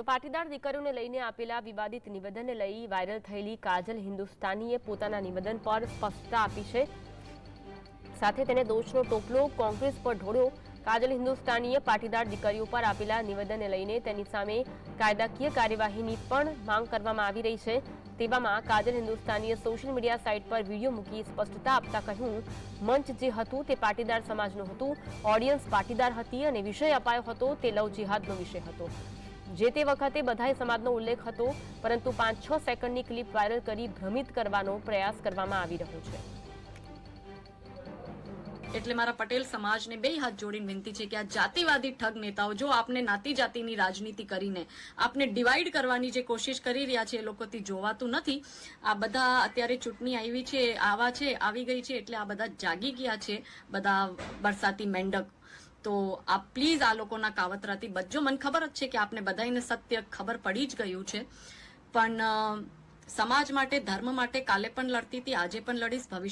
તો પાટીદાર દીકરીઓને લઈને આપેલા વિવાદિત નિવેદનને લઈ વાયરલ થયેલી કાજલ હિન્દુસ્તાનીએ પોતાના નિવેદન પર સ્પષ્ટતા આપી છે. સાથે તેને દોષનો ટોપલો કોંગ્રેસ પર ઢોળ્યો. કાજલ હિન્દુસ્તાનીએ પાટીદાર દીકરીઓ પર આપેલા નિવેદનને લઈને તેની સામે કાયદાકીય કાર્યવાહીની પણ માંગ કરવામાં આવી રહી છે. તેવામાં કાજલ હિન્દુસ્તાનીએ સોશિયલ મીડિયા સાઇટ પર વીડિયો મૂકી સ્પષ્ટતા આપતા કહ્યું, મંચ જે હતું તે પાટીદાર સમાજનું હતું. ઓડિયન્સ પાટીદાર હતી અને વિષય અપાયો હતો તે લવ જિહાદનો વિષય હતો. જે તે વખતે બધાય સમાજનો ઉલ્લેખ હતો, પરંતુ પાંચ છ સેકન્ડની ક્લિપ વાયરલ કરી ભ્રમિત કરવાનો પ્રયાસ કરવામાં આવી રહ્યો છે. એટલે મારા પટેલ સમાજને બે હાથ જોડીને વિનંતી છે કે આ જાતિવાદી ઠગ નેતાઓ, જો આપને નાતી જાતિની રાજનીતિ કરીને આપને ડિવાઈડ કરવાની જે કોશિશ કરી રહ્યા છે એ લોકોથી જોવાતું નથી. આ બધા અત્યારે ચૂંટણી આવી છે, આવા છે, આવી ગઈ છે, એટલે આ બધા જાગી ગયા છે, બધા બરસાતી મેંડક. તો આપ પ્લીઝ આ લોકોના કાવતરાથી બચજો. મને ખબર જ છે કે આપને બધાને સત્ય ખબર પડી જ ગયું છે. પણ સમાજ માટે, ધર્મ માટે કાલે પણ લડતી હતી, આજે પણ લડીશ, ભવિષ્ય